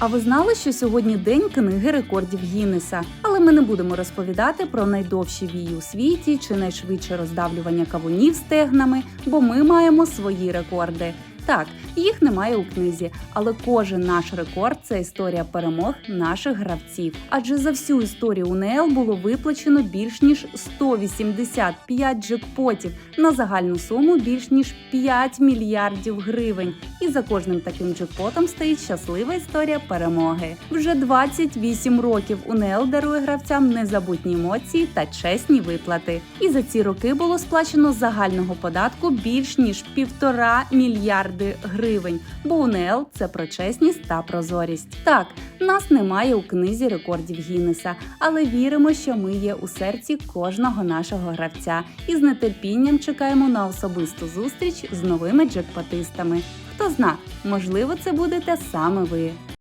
А ви знали, що сьогодні день книги рекордів Гіннеса? Але ми не будемо розповідати про найдовші вії у світі чи найшвидше роздавлювання кавунів стегнами, бо ми маємо свої рекорди. Так, їх немає у книзі, але кожен наш рекорд це історія перемог наших гравців. Адже за всю історію УНЛ було виплачено більш ніж 185 джекпотів на загальну суму більш ніж 5 мільярдів гривень. І за кожним таким джекпотом стоїть щаслива історія перемоги. Вже 28 років УНЛ дарує гравцям незабутні емоції та чесні виплати. І за ці роки було сплачено загального податку більш ніж півтора мільярди гривень. Бо УНЛ – це про чесність та прозорість. Так, нас немає у книзі рекордів Гіннеса, але віримо, що ми є у серці кожного нашого гравця і з нетерпінням чекаємо на особисту зустріч з новими джекпотистами. Хто зна, можливо, це будете саме ви.